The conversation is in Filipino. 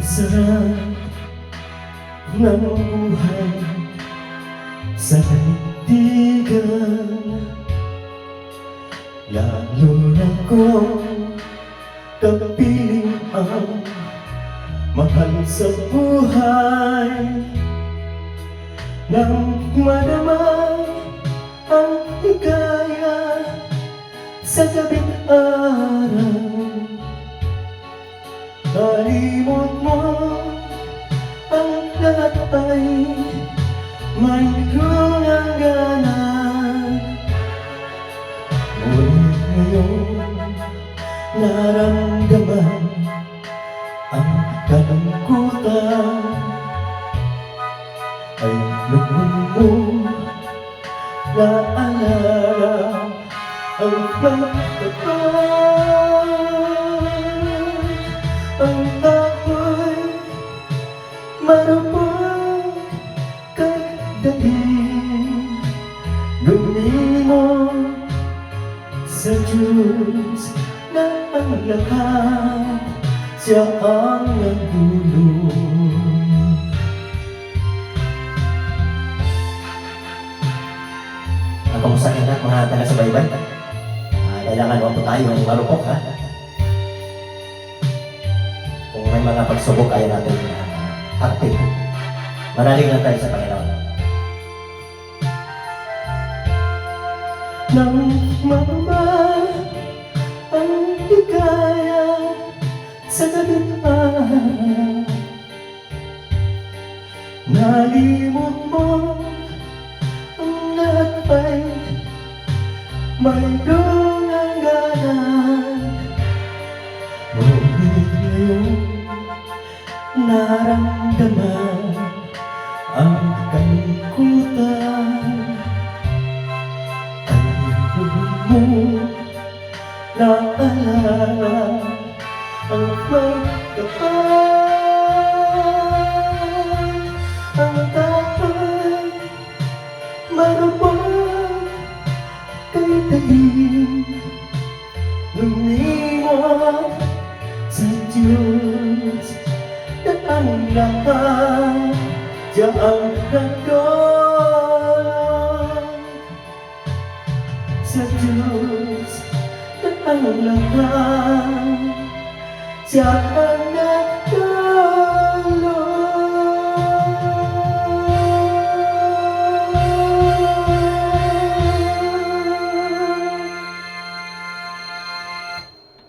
sarap ng buhay sa daigdigan Lalo na kung kapiling ang mahal sa buhay Nang madama ang higaya sa araw lahat ay mayroong hangganan Ngunit ngayon naramdaman ang kalungkutan. Ay lubog mo naalala ang pagkakataon Ang ako'y marupang Lumimon sa Diyos na ang lahat Siya ang nagulong Ang kamusta ka na mga taga sa baybay? Ah, kailangan mo po tayo ng marupok ha. Kung may mga pagsubok kaya natin uh, active. Manalig lang tayo sa Panginoon. Nang mababa ang sa gabing Nalimot mo ang lahat ay mayroong hangganan Ngunit ngayon naramdaman naalala ang nagdolong sa Diyos na ang lahat Siya ang